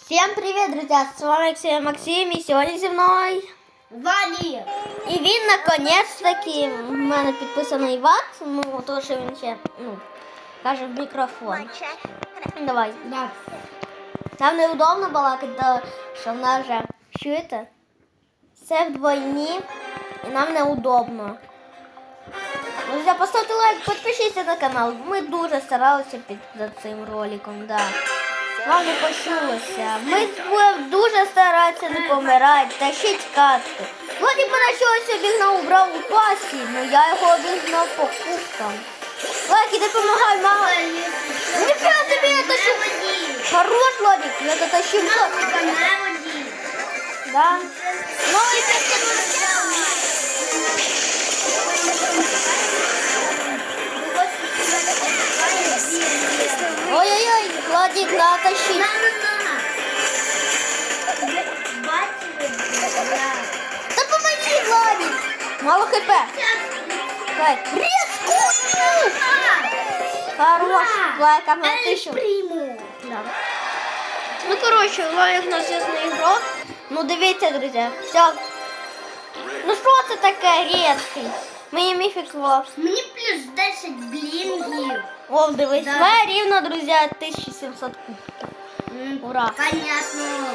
Всем привет, друзья! С вами Максим Максим і сьогодні зі мною. Валі! І він наконець-таки в мене підписаний ват, ну то що він ще ну, каже в мікрофон. Давай. Да. Нам неудобно балакати, то що в нас вже чуєте? Все вдвойні і нам неудобно. Друзі, поставте лайк, підпишіться на канал. Ми дуже старалися під за цим роликом, да. Вам не почулося. Ми будемо дуже старатися не помирати, тащить катки. Владі поначалось обігнав убрав у пасі, але я його обігнав по кубкам. Лайк, іди помагай, мама. Ніфіга собі я тащу. Хорош, Владик, я дотащив. Да. Ну і Ой-ой-ой, Владик, натащи. Та помоги, Владик. Мало хп. Лайк, рискую. Хорош, лайк, а ми тисячу. Приму. Да. Ну, коротше, лайк у нас ясний ігрок. Ну, дивіться, друзі, все. Ну, що це таке рідкий? Мені міфік во. Мені плюс 10 блінгів. О, дивись, Да. моя рівно, друзі, 1700 кубків. Ура. Понятно.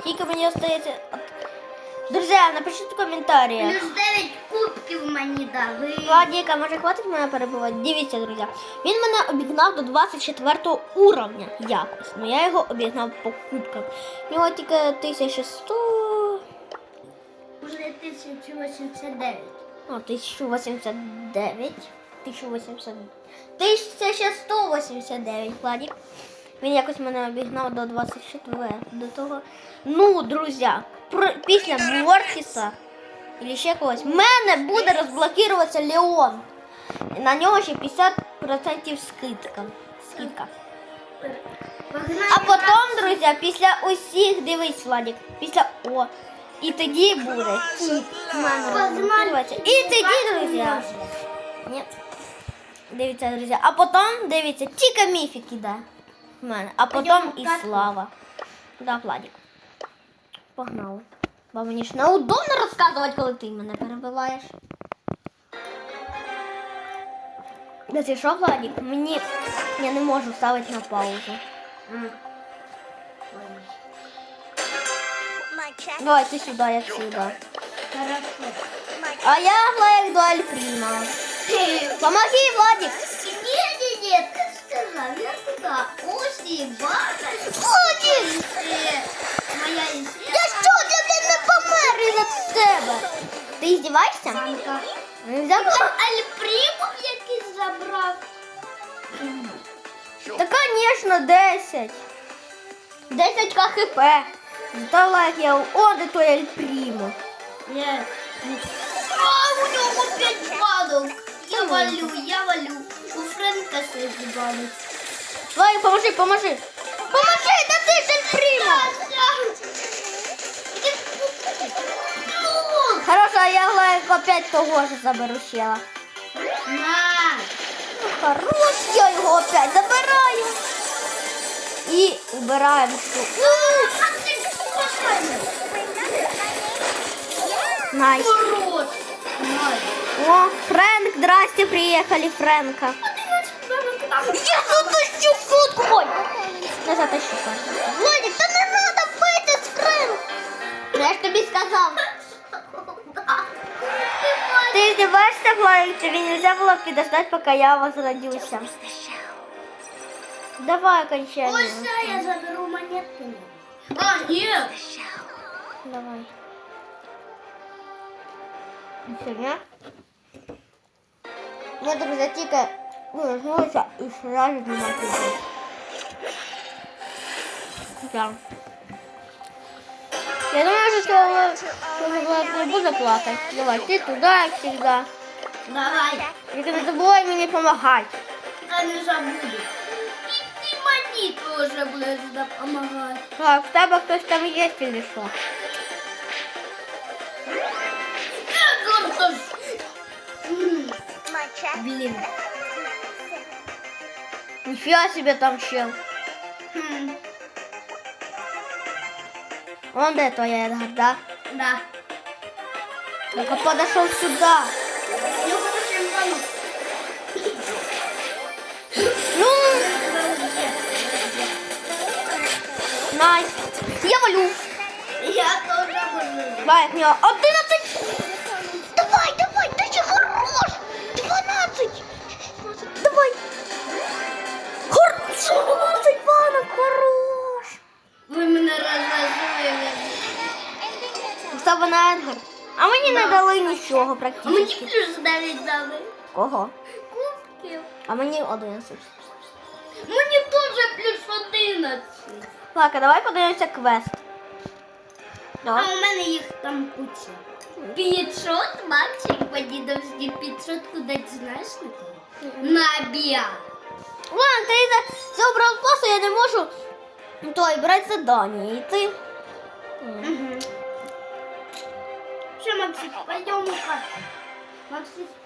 Скільки мені остається? От. Друзі, напишіть в коментарях. Плюс 9 кубків мені дали. Владіка, може хватить мене перебувати? Дивіться, друзі. Він мене обігнав до 24 уровня якось. Ну я його обігнав по кубкам. У нього тільки 1100. Уже 1089. О, 1089. 1080. 1189, Владик. Він якось мене обігнав до 24. До того. Ну, друзі, після Мортіса і ще когось, в мене буде розблокуватися Леон. І на нього ще 50% скидка. скидка. А потім, друзі, після усіх, дивись, Владик, після О. І тоді буде кіт. І тоді, друзі. Ні. Дивіться, друзі. А потім, дивіться, тільки міфік іде в мене. А потім і слава. Да, Владик. Погнали. Бо мені ж неудобно розказувати, коли ти мене перебиваєш. Да ти що, Владик? Мені я не можу ставити на паузу. Давай ти сюди, я сюди. Хорошо. А я Владик дуаль прима. Помоги, Владик. Не-не-не, ты сказал, я туда. Оси, бака. Владик! Моя Я що, я блядь, не помер із-за тебе? Ти здіваєшся? Банка. Не забула? Альприму якийсь забрав. Та, конечно, 10. 10 КХП. Зато лайк я о, де той Ель Прімо. Нет. А, у него пять банок. Я валю, я валю. У Фрэнка шесть банок. Лайк, поможи, поможи. Поможи, да ти ж Ель Прімо. Хорошо, а я лайк опять того ж заберу щела. На. Ну, хорош, я його опять забираю. І убираємо штуку. А ты посмотри. Найс. Урод. Най. О, Фрэнк, здрасте, приехали, Фрэнка. Я затащу фотку. Ой, не затащу. кажется. Владик, та не надо бити з Фрэнк. Я ж тобі сказав. Ти здіваєшся, Владик? Тобі нельзя було підождати, поки я возродюся. Давай окончание. Ось я заберу монетку. А, нет. Давай. Фигня. Я, друзья, тільки вивернулася і сразу знімати. Да. Я думаю, что Влад не буде плакати. Давай, ти туди, як всегда. Давай. Тільки не забувай мені допомагати. Я не забуду. И ты мани тоже будешь помогать. Так, в тебе хтось там є чи що? Картош. Блин. Ніфіга себе там чел. Хм. Он де твоя Едгар, да? Да. Ну-ка подошел сюда. Найс. Я валю. Я тоже буду. Давай, нього 11. Давай, давай, ты же хорош. 12. Давай. Хорош. 12 банок, хорош. Ви мене розважили. Став на Едгар. А мені не дали нічого А мені практично. плюс 9 дали. Кого? Кубків. А мені 11. Мені теж плюс 11. Лака, давай подивимося квест. А у мене їх там куча. 500 Максик по дідовськи 500 кудись знаєш на кого? На біа. Ладно, ти за, обрав класу, я не можу той брати задання. І ти. Угу. Що, Максик, пойдем-ка. Максик, а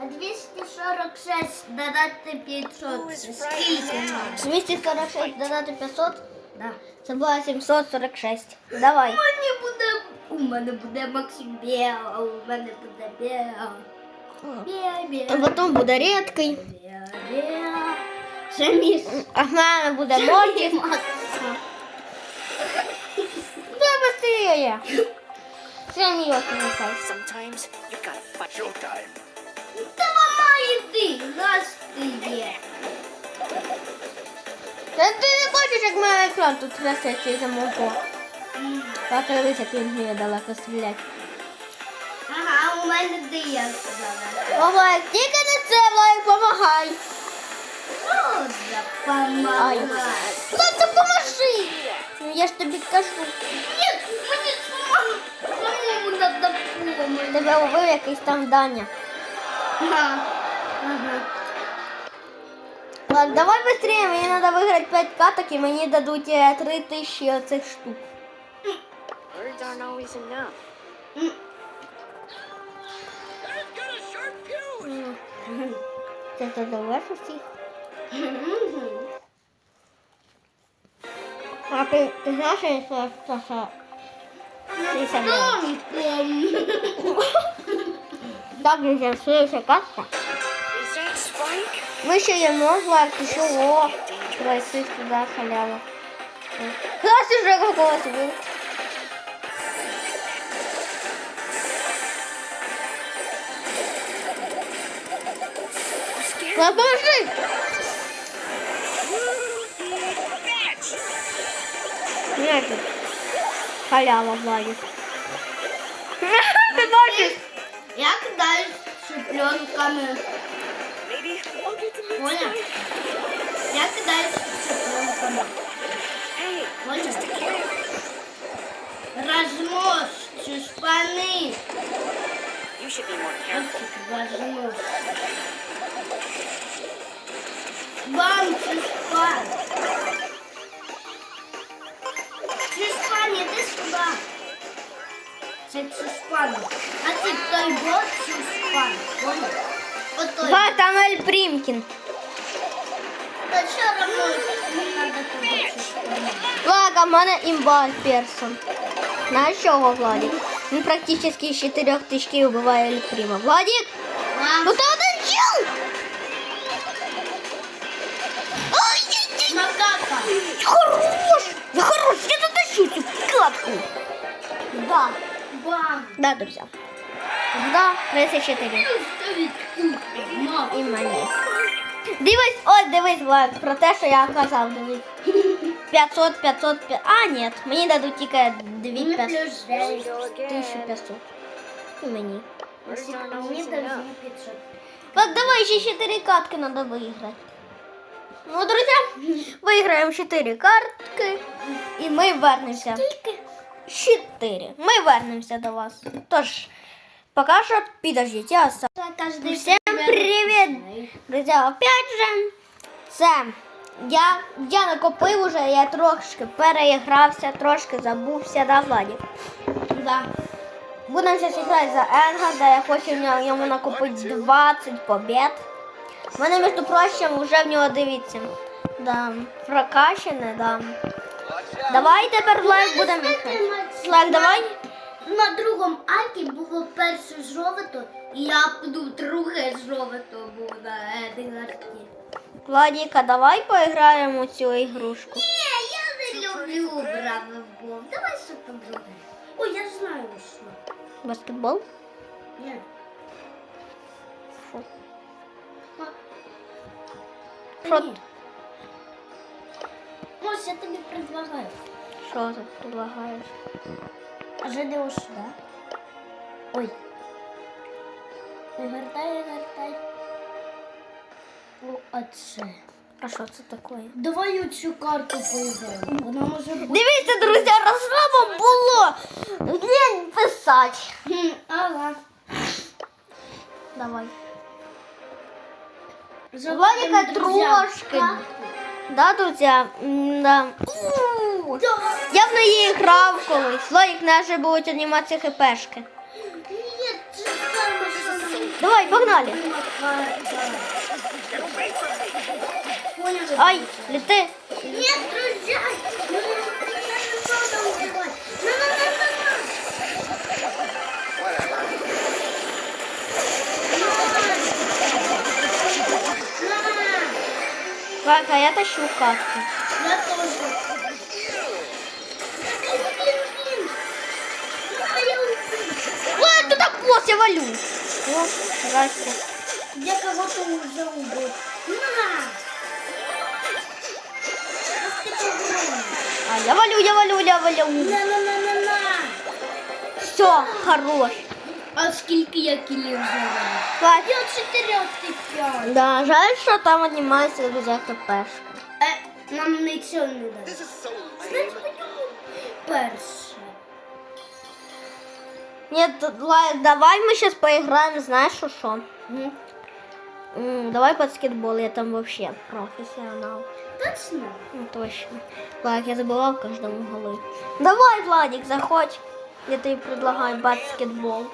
246 додати 500. Скільки нам? 246 додати 500, Да. це буде 746. Давай. Мені буде, у мене буде Максик біа, у мене буде біа. Біа, біа. А потім буде рідкий. Біа, біа. Ще міс. А в мене буде мортик. Де быстрее? Це мій нехай. Sometimes you gotta fight your time. Та ламай іди, раз ти є. Та ти не бачиш, як мене екран тут трясеться із-за мого. Так, дивись, як він вміє далеко стріляти. Ага, у мене де я сказала. Давай, тільки не це, Влайк, помагай. Що за помагай? Та допоможи. Ну, Я ж тобі кажу. Ні, мені допомогти. Тебе убив якийсь там Даня. Ага. Ага. Так, давай быстрее, мені треба виграти 5 каток і мені дадуть е, 3 тисячі оцих штук. Words aren't always enough. М. Це ти довеш усіх? Мгм. А ти, ти знаєш, що він сказав, що- також з'ясується карта. Ми ще є можна чого пройти сюди халяву. Класс уже какого-то был. Поможи! Нет, халява владит. цыпленками. Понял? Я кидаю цыпленками. Понял? Размножьте шпаны. Размножь. Вам чушпан. Чушпан, иди сюда. Це чушпан. А це той бот чушпан. Понял? Отой. Влад, там Эль Примкин. Та все равно не надо того чушпана. Влад, а в мене імба персон. Знаєш чого, Владик? Він практично з 4 тисячі вбиває Ель Прима. Владик, ну ти один чел! Ай, ай, ай, Макака. Хорош! Я хорош, я затащу цю катку. Да. Бам. Да, друзі. Да, 34. Ставить І мені. Дивись, ось дивись, Влад, про те, що я казав, дивись. 500, 500, 500. А, ні, мені дадуть тільки 2500. Мені плюс 9. 1500. І мені. Words Мені enough. 500. Так, давай ще 4 катки надо выиграть. Ну, друзья, выиграем 4 картки. І ми вернемося. Скільки? 4. Ми вернемося до вас. Тож, пока що підождіть, я сам. Всем привет! Друзья, опять же, це я, я накопив уже, я трошки переігрався, трошки забувся, да, Владик? Да. Будемо зараз грати за Енга, де я хочу йому накопити 20 побед. У мене, між прочим, вже в нього дивіться. Да, прокачане, да. Давай тепер Влад буде мішати. Влад, давай. На другому аркі було перше жовто, і я буду друге жовто було на Едгарді. Владіка, давай поіграємо у цю ігрушку. Ні, я не люблю браво гол. Давай що там друге. Ой, я знаю що. Баскетбол? Ні. Фу. А, Що, Ось я тобі предлагаю. що ти предлагаєш? А ось сюди. Ой. Не вертай, не вертай. О, а. А що це таке? Давай цю карту поіграємо. Вона може бути. Дивіться, друзі, розслабо було. Лень писати. Ага. Давай. Владіка трошки. Да, друзі? Да. Я в неї грав колись. Владик наші будуть анімації хпшки. Давай, погнали. Ай, лети. Нет, друзья! Ну, не надо убивать. На, на, на, на, Так, а я тащу катку. Я тоже. Ой, туда босс, я валю. О, здрасте. Я кого-то уже убил. На! А, я валю, я валю, я валю. На, на, на, на, на. Все, хорош. А скільки я кілів зробила? Так. Я чотирьох ти п'ять. Да, жаль, що там анімація без хпшки. Е, нам нічого не дали. Значить, подумай перше. Нет, Лайк, давай мы сейчас поиграем, знаешь, что что? М, М, Давай баскетбол, я там вообще профессионал. Точно? Ну, точно. Лайк, я забывал каждому голы. Давай, Владик, заходь. Я тебе предлагаю баскетбол.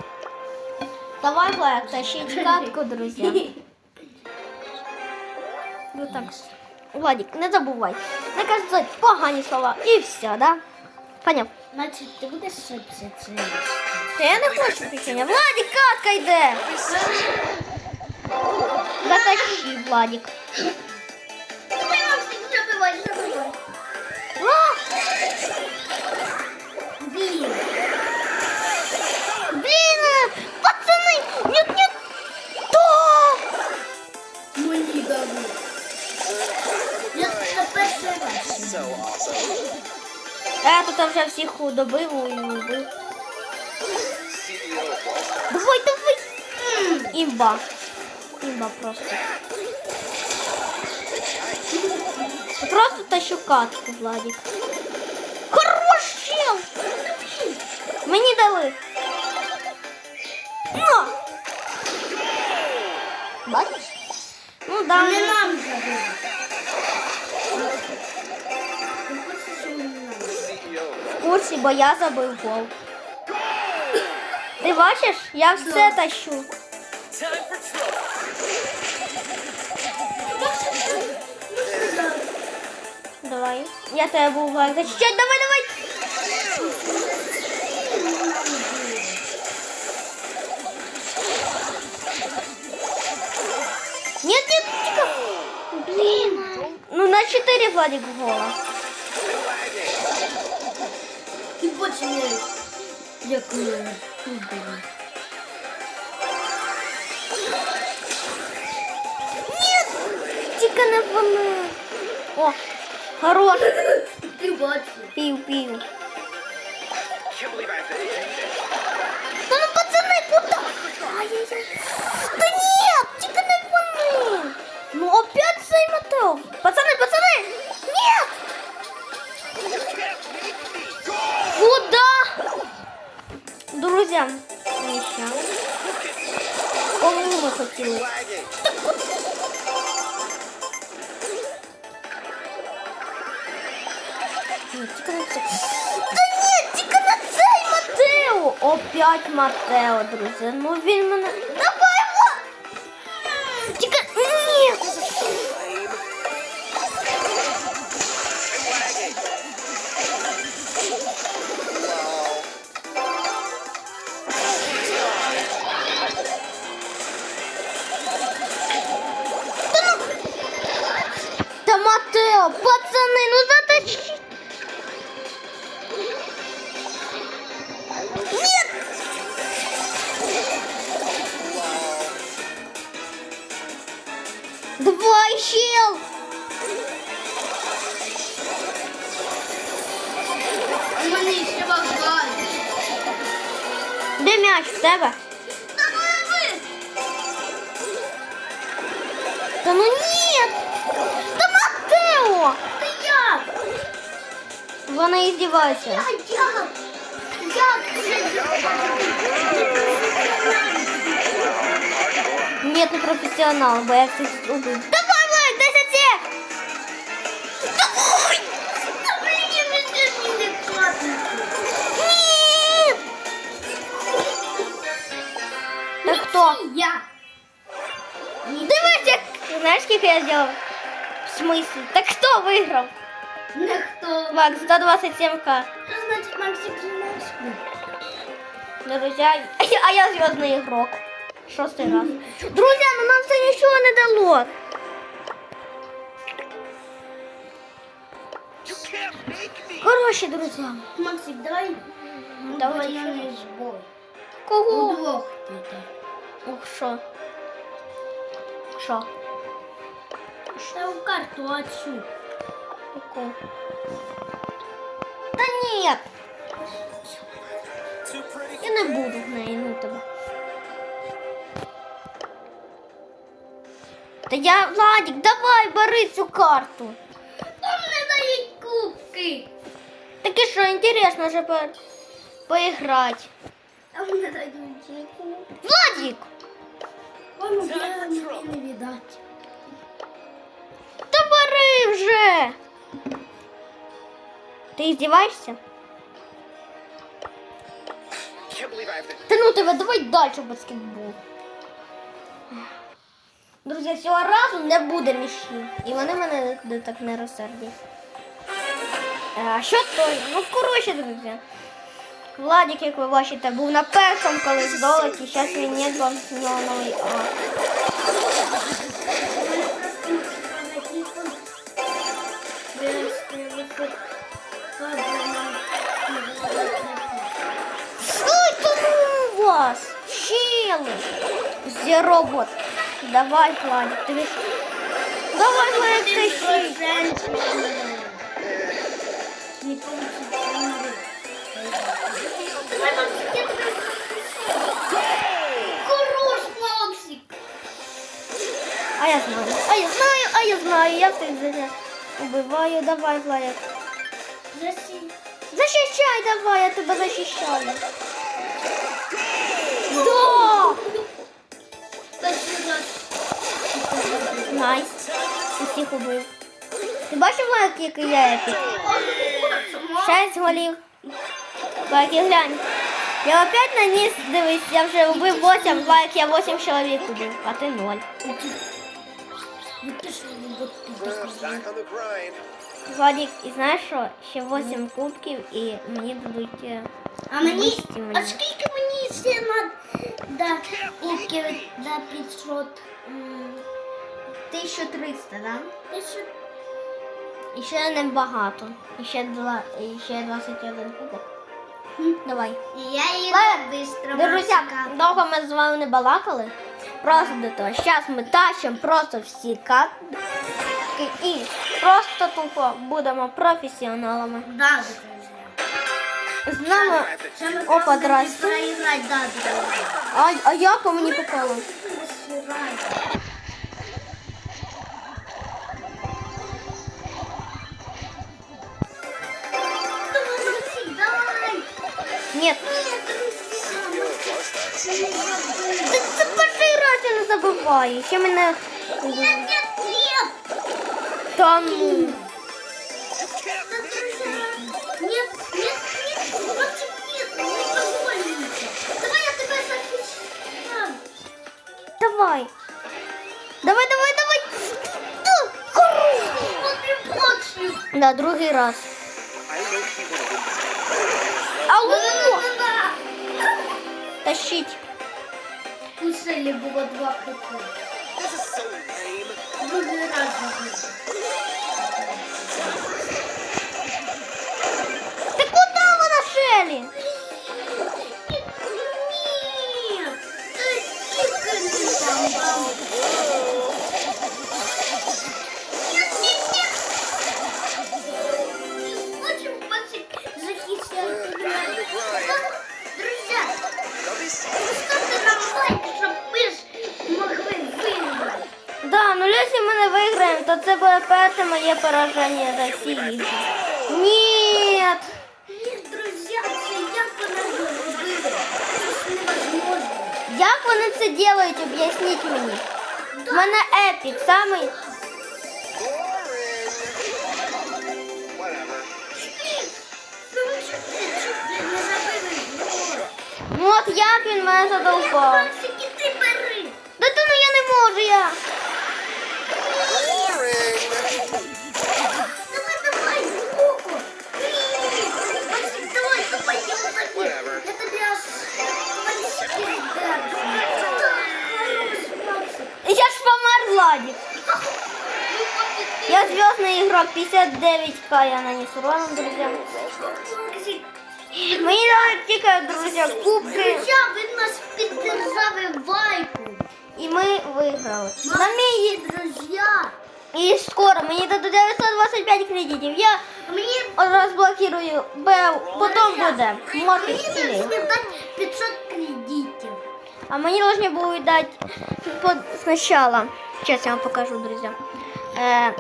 Давай, Владик, тащить катку, друзья. Вот так. Владик, не забувай. Не кажуть погані слова. І все, да? Поняв. Значить, ти будеш швидше це. Та я не хочу печення. Владик, катка йде. Затащи, Владик. раз. Я тут вже всіх добив і убив. Давай, давай. Імба. Імба просто. Просто тащу катку, Владик. Хорош чел! Мені дали. На! Бачиш? Ну да. Не нам забили. Курсі, бо я забив гол. Ти бачиш? Я все тащу. Давай. Я тебе лайк защищать. Давай, давай. Нет, нет. Блин. Ну на 4 Владик гола. І потім я як мене убили. Нет! Тільки не вони. О, хорош. Ти бачиш. Пів, пів. Can't believe I have to end this. Та ну пацани, куда? Ай-яй-яй. Та ні, тільки не вони. Ну опять цей Матео. Друзья, еще. Кому ми хотіли? Ні, тільки на це. Та ні, тільки не цей Матео. Опять Матео, друзі. Ну він мене. Давай, іздівається. Я, як? Як це? Ні, не професіонал, бо я це зробив. Давай, Влад, 10 сек! Давай! Та мені вже не капнути. Ні! Так хто? Я. Дивись, як... Знаєш, скільки я зробив? В смислі? Так хто виграв? Ніхто. Макс, 127к. Що значить Максик? Друзі, а я- а я зв'язний ігрок. Шостий раз. Друзі, ну нам це нічого не дало. Коротше, друзі. Максик, давай. Давайте Двойной бой. Кого? Удвох піде. Ух, що? Що? Та в карту оцю. Ні, Too pretty. я не буду в неї, ну тебе. Та я, Владик, давай, бери цю карту. Там не дають кубки. Таке що, інтересно же по... поіграти. Там не дають кубки. Владик! Вам вже не віддать. Та бери вже! Have to. Та ну тебе, давай далі баскетбол. Друзі, цього разу не буде мішів. І вони мене так не розсердять. А що той? Ну, коротше, друзі. Владик, як ви бачите, був на першому колись золоті, зараз він є, нього новий А. вас! Щели! Зіробот. Давай, Владик, тобі. ж- Давай, Владик, тащи. Не получится. Хорош, Максик. А я знаю, а я знаю, а я знаю, я всіх за- убиваю. Давай, Владик. Засі. Защищай давай, я тебе защищаю. Да! Та сюди. Найс. Усіх убив. Ти бачив, Владик, який я епік? Шесть голів. Владик, глянь. Я опять наніс, дивись, я вже убив 8, Владик, я 8 чоловік убив, а ти 0. Ну ти що, ну, от ти Uh, такий. back on the grind. Владик, і знаєш що? Ще 8 кубків і мені дадуть. е, А мені, 200 а мені. скільки мені ще на да, кубків 500? 1300, да? І ще небагато. І ще, два, і ще 21 кубок. Давай. Я Ладно, быстро Друзі, довго ми з вами не балакали. Просто до того. Зараз ми тащимо просто всі катки і просто тупо будемо професіоналами. Да, друзі. З нами Ще ми опа просто здрасте. проіграти, да, друзі. А, а як по мені попало? Розсирай. Давай, Максим, давай. Ні. Нет, Та це перший раз я не забуваю. Ще мене. Нет, нет, нет. Та ну. давай. Давай, давай, давай. Да, другий раз. Алло! Тащить. Пусть було два хп. Ты куда вы нашли? Да, ну якщо ми не виграємо, то це буде перше моє пораження за Росії. вони це роблять, об'ясніть мені. У мене епік, самий. Boring. Whatever. Ну що ти, що ти не забили гол? Ну от як він мене задовбав. Максик, іди бери. Да то ну я не можу я. Владик. Ну, поки ти- Я звездный игрок, 59к я нанес урона, друзья. Максик, Мені дали тільки, друзі, кубки, Друзі, ви нас піддержали вайку. і ми виграли. На мій друзі. і скоро мені дадуть 925 кредитів. Я Мені розблокирую, бо потім буде. Може, Мені стілі. должны дати 500 кредитів. А мені должны будуть дати под... Сейчас я вам покажу, друзья. Э,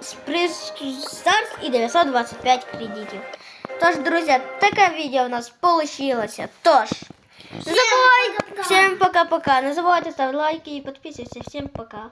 старс старт и 925 кредитов. Тож, друзья, такое видео у нас получилось. Тож, не. Всем пока-пока. Не забывайте ставить лайки и подписывайтесь. Всем пока.